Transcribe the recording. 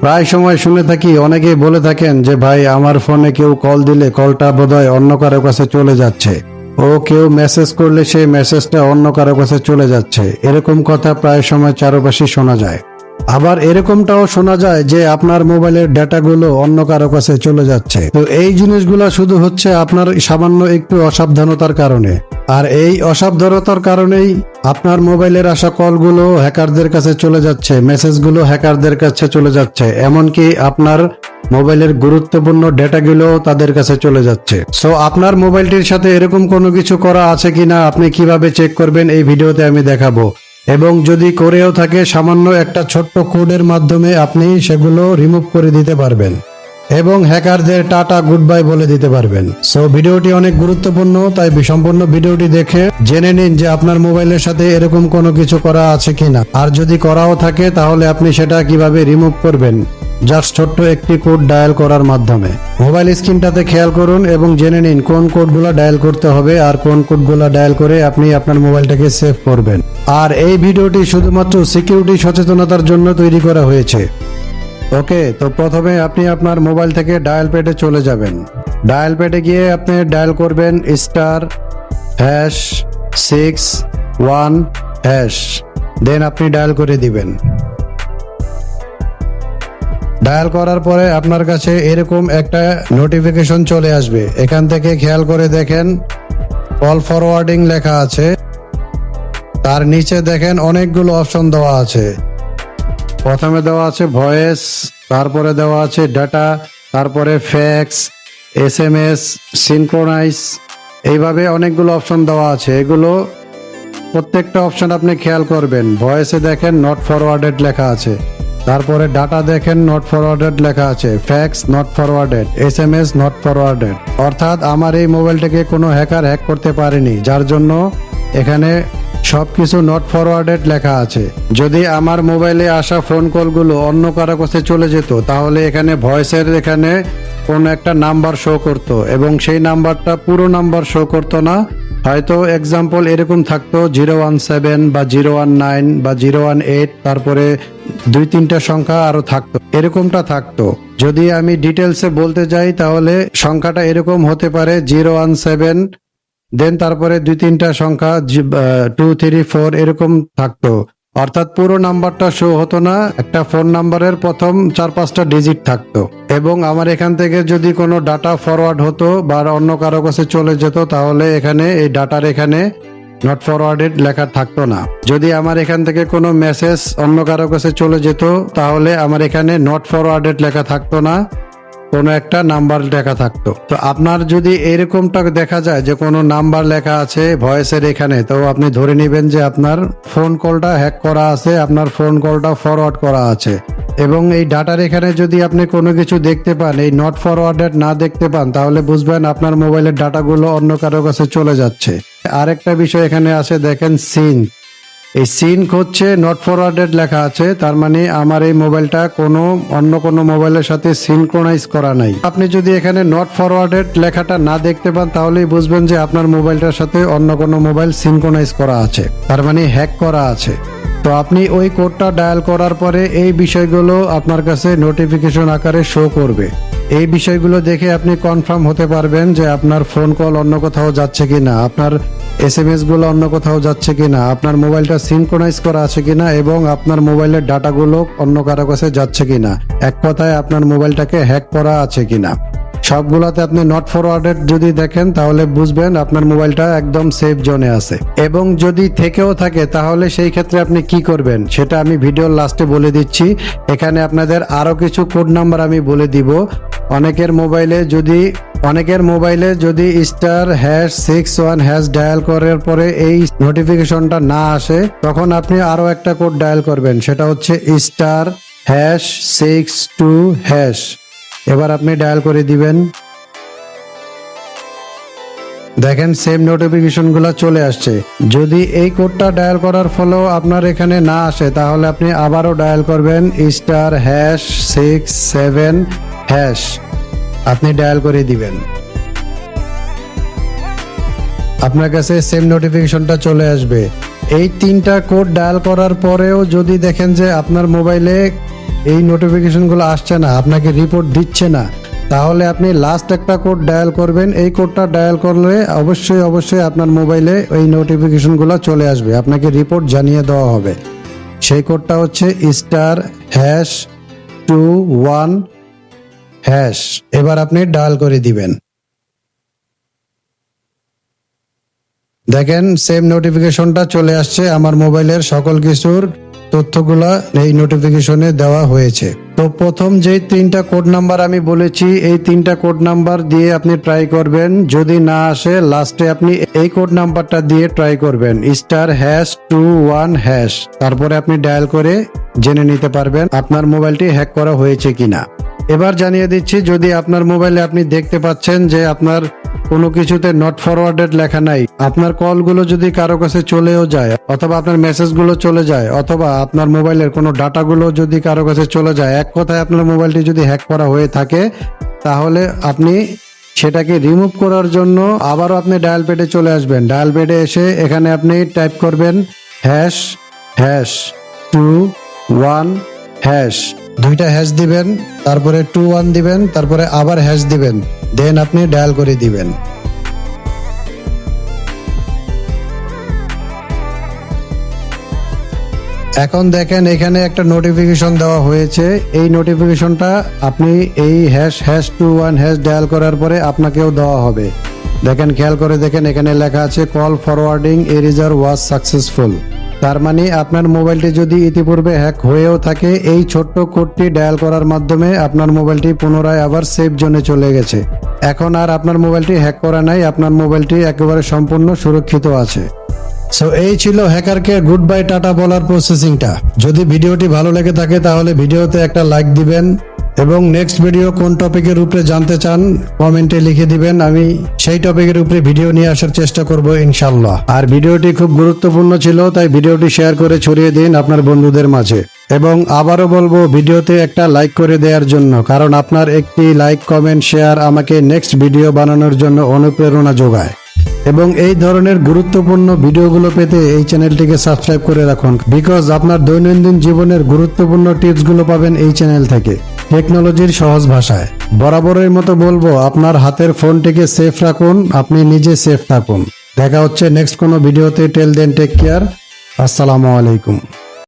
প্রায় সময় শুনে থাকি, অনেকেই বলে থাকেন যে, ভাই, আমার ফোনে কেউ কল দিলে কলটা বোধহয় অন্য কারও কাছে চলে যাচ্ছে। ও কেউ মেসেজ করলে সেই মেসেজটা অন্য কারও কাছে চলে যাচ্ছে। এরকম কথা প্রায় সময় চারপাশে শোনা যায়। আবার এরকমটাও শোনা যায় যে, আপনার মোবাইলের ডেটাগুলো অন্য কারও কাছে চলে যাচ্ছে। তো এই জিনিসগুলো শুধু হচ্ছে আপনার সামান্য একটু অসাবধানতার কারণে। আর এই অসাবধানতার কারণেই আপনার মোবাইলের আসা কলগুলো হ্যাকারদের কাছে চলে যাচ্ছে, মেসেজগুলো হ্যাকারদের কাছে চলে যাচ্ছে, এমনকি আপনার মোবাইলের গুরুত্বপূর্ণ ডেটাগুলো তাদের কাছে চলে যাচ্ছে। সো আপনার মোবাইলটির সাথে এরকম কোনো কিছু করা আছে কিনা আপনি কীভাবে চেক করবেন এই ভিডিওতে আমি দেখাবো। এবং যদি করেও থাকে, সামান্য একটা ছোট্ট কোডের মাধ্যমে আপনি সেগুলো রিমুভ করে দিতে পারবেন। এবং হ্যাকারদের টাটা গুড বাই বলে দিতে পারবেন। সো ভিডিওটি অনেক গুরুত্বপূর্ণ, তাই সম্পূর্ণ ভিডিওটি দেখে জেনে নিন যে আপনার মোবাইলের সাথে এরকম কোনো কিছু করা আছে কিনা আর যদি করাও থাকে, তাহলে আপনি সেটা কীভাবে রিমুভ করবেন, জাস্ট ছোট্ট একটি কোড ডায়াল করার মাধ্যমে। মোবাইল স্ক্রিনটাতে খেয়াল করুন এবং জেনে নিন কোন কোডগুলো ডায়াল করতে হবে আর কোন কোডগুলো ডায়াল করে আপনি আপনার মোবাইলটাকে সেভ করবেন। আর এই ভিডিওটি শুধুমাত্র সিকিউরিটি সচেতনতার জন্য তৈরি করা হয়েছে। ওকে, তো প্রথমে আপনি আপনার মোবাইল থেকে ডায়াল প্যাডে চলে যাবেন। ডায়াল প্যাডে গিয়ে আপনি ডায়াল করবেন star hash six one hash then আপনি ডায়াল করে দিবেন। ডায়াল করার পরে আপনার কাছে এরকম একটা নোটিফিকেশন চলে আসবে। এখান থেকে খেয়াল করে দেখেন কল ফরওয়ার্ডিং লেখা আছে। তার নিচে দেখেন অনেকগুলো অপশন দেওয়া আছে। প্রথমে দেওয়া আছে ভয়েস, তারপরে দেওয়া আছে ডাটা, তারপরে fax S M S synchronize. এইভাবে অনেকগুলো অপশন দেওয়া আছে। এগুলো প্রত্যেকটা অপশন আপনি খেয়াল করবেন। ভয়েসে দেখেন নট ফরওয়ার্ডেড লেখা আছে। তারপরে ডাটা দেখেন নট ফরওয়ার্ডেড লেখা আছে। Fax not forwarded S M S not forwarded অর্থাৎ আমার এই মোবাইলটাকে কোনো হ্যাকার হ্যাক করতে পারেনি, যার জন্য এখানে সবকিছু নট ফরওয়ার্ডেড লেখা আছে। যদি আমার মোবাইলে আসা ফোন কলগুলো অন্য কারও কাছে চলে যেত, তাহলে এখানে ভয়েসের এখানে কোনো একটা নাম্বার শো করতো এবং সেই নাম্বারটা পুরো নাম্বার শো করতো না। হয়তো এক্সাম্পল এরকম থাকতো জিরো ওয়ান সেভেন বা জিরো ওয়ান নাইন বা জিরো ওয়ান এইট তারপরে দুই তিনটা সংখ্যা আরও থাকতো। এরকমটা থাকতো। যদি আমি ডিটেলসে বলতে যাই, তাহলে সংখ্যাটা এরকম হতে পারে জিরো ওয়ান সেভেন দেন তারপরে দুই তিনটা সংখ্যা টু থ্রি ফোর এরকম থাকতো। অর্থাৎ পুরো নাম্বারটা শো হতো না, একটা ফোন নাম্বারের প্রথম চার পাঁচটা ডিজিট থাকতো। এবং আমার এখান থেকে যদি কোনো ডাটা ফরওয়ার্ড হতো বা অন্য কারও কাছে চলে যেত, তাহলে এখানে এই ডাটার এখানে নট ফরওয়ার্ডেড লেখা থাকতো না। যদি আমার এখান থেকে কোনো মেসেজ অন্য কারও কাছে চলে যেত, তাহলে আমার এখানে নট ফরওয়ার্ডেড লেখা থাকতো না। কোনো একটা নাম্বার লেখা থাকতো। তো আপনার যদি এরকমটা দেখা যায় যে কোনো নাম্বার লেখা আছে ভয়েসের এখানে, তো আপনি ধরে নেবেন যে আপনার ফোন কলটা হ্যাক করা আছে, আপনার ফোন কলটা ফরওয়ার্ড করা আছে। এবং এই ডাটার এখানে যদি আপনি কোনো কিছু দেখতে পান, এই নট ফরওয়ার্ডেড না দেখতে পান, তাহলে বুঝবেন আপনার মোবাইলের ডাটাগুলো অন্য কারও কাছে চলে যাচ্ছে। আরেকটা বিষয় এখানে আছে, দেখেন সিন এই সিন হচ্ছে নট ফরওয়ার্ডেড লেখা আছে, তার মানে আমার এই মোবাইলটা কোনো, অন্য কোনো মোবাইলের সাথে সিনক্রোনাইজ করা নাই। আপনি যদি এখানে নট ফরওয়ার্ডেড লেখাটা না দেখতে পান, তাহলেই বুঝবেন যে আপনার মোবাইলটার সাথে অন্য কোনো মোবাইল সিনক্রোনাইজ করা আছে, তার মানে হ্যাক করা আছে। তো আপনি ওই কোডটা ডায়াল করার পরে এই বিষয়গুলো আপনার কাছে নোটিফিকেশন আকারে শো করবে। এই বিষয়গুলো দেখে আপনি কনফার্ম হতে পারবেন যে আপনার ফোন কল অন্য কোথাও যাচ্ছে কিনা, আপনার এস এম এসগুলো অন্য কোথাও যাচ্ছে কিনা, আপনার মোবাইলটা সিনক্রোনাইজ করা আছে কিনা এবং আপনার মোবাইলের ডাটাগুলো অন্য কারও কাছে যাচ্ছে কিনা, এক কথায় আপনার মোবাইলটাকে হ্যাক করা আছে কিনা। সবগুলোতে আপনি নট ফরওয়ার্ডেড যদি দেখেন, তাহলে বুঝবেন আপনার মোবাইলটা একদম সেফ জোনে আছে। এবং যদি থেকেও থাকে, তাহলে সেই ক্ষেত্রে আপনি কি করবেন, সেটা আমি ভিডিওর লাস্টে বলে দিচ্ছি। এখানে আপনাদের আরও কিছু কোড নাম্বার আমি বলে দিব। অনেকের মোবাইলে যদি, অনেকের মোবাইলে যদি star hash six one hash dial করার পরে এই নোটিফিকেশনটা না আসে, তখন আপনি আরও একটা কোড ডায়াল করবেন। সেটা হচ্ছে star hash six two hash. এবার আপনি ডায়াল করে দিবেন। দেখেন সেম নোটিফিকেশনগুলো চলে আসছে। যদি এই কোডটা ডায়াল করার ফলেও আপনার এখানে না আসে, তাহলে আপনি আবারও ডায়াল করবেন star hash six seven hash আপনি ডায়াল করে দিবেন। আপনার কাছে সেম নোটিফিকেশনটা চলে আসবে। এই তিনটা কোড ডায়াল করার পরেও যদি দেখেন যে আপনার মোবাইলে এই নোটিফিকেশনগুলো আসছে না, আপনাকে রিপোর্ট দিচ্ছে না তাহলে আপনি লাস্ট একটা কোড ডায়াল করবেন। এই কোডটা ডায়াল করলে অবশ্যই অবশ্যই আপনার মোবাইলে এই নোটিফিকেশনগুলো চলে আসবে। আপনাকে রিপোর্ট জানিয়ে দেওয়া হবে। সেই কোডটা হচ্ছে star hash two one hash এবার আপনি ডায়াল করে দিবেন। দেখেন সেম নোটিফিকেশনটা চলে আসছে আমার মোবাইলের সকল কিছুর। তথ্যগুলা এই নোটিফিকেশনে দেওয়া হয়েছে। তো প্রথম যে তিনটা কোড নাম্বার আমি বলেছি, এই তিনটা কোড নাম্বার দিয়ে আপনি ট্রাই করবেন। যদি না আসে লাস্টে আপনি এই কোড নাম্বারটা দিয়ে ট্রাই করবেন। Star hash two one hash তারপরে আপনি ডায়াল করে জেনে নিতে পারবেন আপনার মোবাইলটি হ্যাক করা হয়েছে কিনা। এবার জানিয়ে দিচ্ছি, যদি আপনার মোবাইলে আপনি দেখতে পাচ্ছেন যে আপনার কোনো কিছুতে নট ফরওয়ার্ডেড লেখা নাই। আপনার কলগুলো যদি কারও কাছে চলেও যায়, অথবা আপনার মেসেজগুলো চলে যায়, অথবা আপনার মোবাইলের কোনো ডাটাগুলো যদি কারও কাছে চলে যায়, এক কথায় আপনার মোবাইলটি যদি হ্যাক করা হয়ে থাকে, তাহলে আপনি সেটাকে রিমুভ করার জন্য আবারও আপনি ডায়াল পেডে চলে আসবেন। ডায়াল পেডে এসে এখানে আপনি টাইপ করবেন hash hash two one hash. দুইটা হ্যাশ দিবেন, তারপরে টু ওয়ান দিবেন, তারপরে আবার হ্যাশ দিবেন। দেন আপনি ডায়াল করে দিবেন। এখন দেখেন এখানে একটা নোটিফিকেশন দেওয়া হয়েছে। এই নোটিফিকেশনটা আপনি এই hash hash two one hash dial করার পরে আপনাকেও দেওয়া হবে। দেখেন, খেয়াল করে দেখেন এখানে লেখা আছে call forwarding erasure was successful তার মানে আপনার মোবাইলটি যদি ইতিপূর্বে হ্যাক হয়েও থাকে, এই ছোট্ট কোডটি ডায়াল করার মাধ্যমে আপনার মোবাইলটি পুনরায় আবার সেফ জোনে চলে গেছে। এখন আর আপনার মোবাইলটি হ্যাক করা নাই, আপনার মোবাইলটি একেবারে সম্পূর্ণ সুরক্ষিত আছে। সো এই ছিল হ্যাকারকে গুড বাই টাটা বলার প্রসেসিংটা যদি ভিডিওটি ভালো লেগে থাকে, তাহলে ভিডিওতে একটা লাইক দিবেন। এবং নেক্সট ভিডিও কোন টপিকের উপরে জানতে চান কমেন্টে লিখে দিবেন। আমি সেই টপিকের উপরে ভিডিও নিয়ে আসার চেষ্টা করব ইনশাল্লাহ আর ভিডিওটি খুব গুরুত্বপূর্ণ ছিল, তাই ভিডিওটি শেয়ার করে ছড়িয়ে দিন আপনার বন্ধুদের মাঝে। এবং আবারও বলব, ভিডিওতে একটা লাইক করে দেওয়ার জন্য, কারণ আপনার একটি লাইক কমেন্ট শেয়ার আমাকে নেক্সট ভিডিও বানানোর জন্য অনুপ্রেরণা যোগায়। এবং এই ধরনের গুরুত্বপূর্ণ ভিডিওগুলো পেতে এই চ্যানেলটিকে সাবস্ক্রাইব করে রাখুন বিকজ আপনার দৈনন্দিন জীবনের গুরুত্বপূর্ণ টিপসগুলো পাবেন এই চ্যানেল থেকে। টেকনোলজির সহজ ভাষায়। বরাবরের মতো বলব, আপনার হাতের ফোনটিকে সেফ রাখুন, আপনি নিজে সেফ থাকুন। দেখা হচ্ছে নেক্সট কোনো ভিডিওতে। টেল দেন টেক কেয়ার আসসালামু আলাইকুম।